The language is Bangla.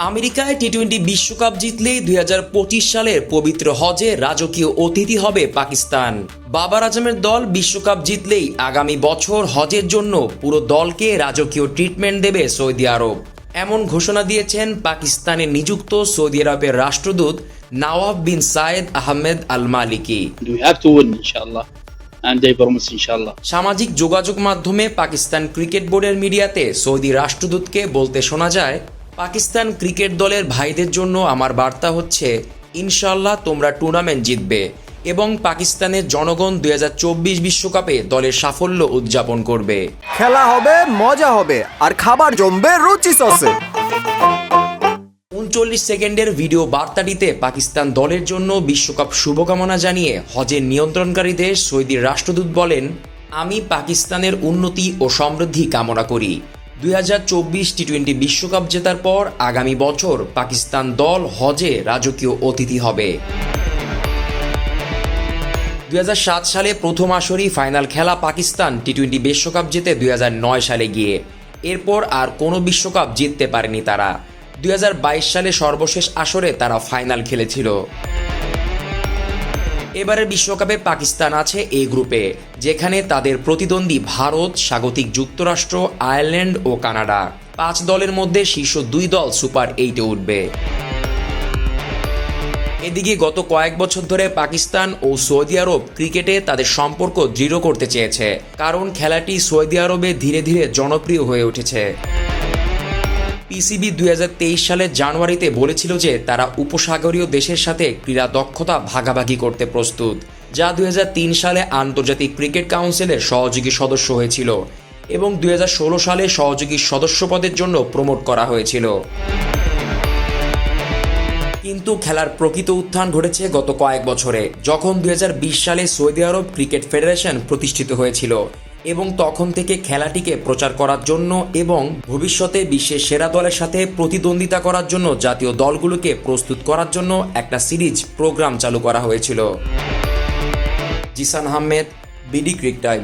আমেরিকায় টি টোয়েন্টি বিশ্বকাপ জিতলেই দুই সালের পবিত্র হজে রাজকীয় অতিথি হবে পাকিস্তান। বাবার আজমের দল বিশ্বকাপ জিতলেই আগামী বছর হজের জন্য পুরো দলকে রাজকীয় ট্রিটমেন্ট দেবে সৌদি আরব। এমন ঘোষণা দিয়েছেন পাকিস্তানে নিযুক্ত সৌদি আরবের রাষ্ট্রদূত নওয়াব বিন সায়েদ আহমেদ আল মালিকি সামাজিক যোগাযোগ মাধ্যমে পাকিস্তান ক্রিকেট বোর্ডের মিডিয়াতে সৌদি রাষ্ট্রদূতকে বলতে শোনা যায় পাকিস্তান ক্রিকেট দলের ভাইদের জন্য আমার বার্তা হচ্ছে ইনশাল্লাহ তোমরা টুর্নামেন্ট জিতবে এবং পাকিস্তানের জনগণ দুই বিশ্বকাপে দলের সাফল্য উদযাপন করবে। খেলা হবে মজা হবে আর খাবার জমবে রুচি সসে। উনচল্লিশ সেকেন্ডের ভিডিও বার্তাটিতে পাকিস্তান দলের জন্য বিশ্বকাপ শুভকামনা জানিয়ে হজের নিয়ন্ত্রণকারী দেশ সৌদির রাষ্ট্রদূত বলেন, আমি পাকিস্তানের উন্নতি ও সমৃদ্ধি কামনা করি। দুই হাজার চব্বিশ টি টোয়েন্টি বিশ্বকাপ জেতার পর আগামী বছর পাকিস্তান দল হজে রাজকীয় অতিথি হবে। দুই হাজার সাত সালে প্রথম আসরই ফাইনাল খেলা পাকিস্তান টি টোয়েন্টি বিশ্বকাপ জিতে দুই সালে গিয়ে। এরপর আর কোনো বিশ্বকাপ জিততে পারেনি তারা। দুই হাজার বাইশ সালে সর্বশেষ আসরে তারা ফাইনাল খেলেছিল। এবারের বিশ্বকাপে পাকিস্তান আছে এই গ্রুপে, যেখানে তাদের প্রতিদ্বন্দ্বী ভারত, স্বাগতিক যুক্তরাষ্ট্র, আয়ারল্যান্ড ও কানাডা। পাঁচ দলের মধ্যে শীর্ষ দুই দল সুপার এইটে উঠবে। এদিকে গত কয়েক বছর ধরে পাকিস্তান ও সৌদি আরব ক্রিকেটে তাদের সম্পর্ক দৃঢ় করতে চেয়েছে, কারণ খেলাটি সৌদি আরবে ধীরে ধীরে জনপ্রিয় হয়ে উঠেছে। পিসিবি দুই সালের জানুয়ারিতে বলেছিল যে তারা উপসাগরীয় দেশের সাথে ক্রীড়া দক্ষতা ভাগাভাগি করতে প্রস্তুত, যা দুই হাজার তিন সালে আন্তর্জাতিক ক্রিকেট কাউন্সিলের সহযোগী সদস্য হয়েছিল এবং দুই হাজার ষোলো সালে সহযোগী সদস্য পদের জন্য প্রমোট করা হয়েছিল। কিন্তু খেলার প্রকৃত উত্থান ঘটেছে গত কয়েক বছরে, যখন দুই হাজার বিশ সালে সৌদি আরব ক্রিকেট ফেডারেশন প্রতিষ্ঠিত হয়েছিল। এবং তখন থেকে খেলাটিকে প্রচার করার জন্য এবং ভবিষ্যতে বিশ্বের সেরা দলের সাথে প্রতিদ্বন্দ্বিতা করার জন্য জাতীয় দলগুলোকে প্রস্তুত করার জন্য একটা সিরিজ প্রোগ্রাম চালু করা হয়েছিল। Zisan Ahmed, BD cric time.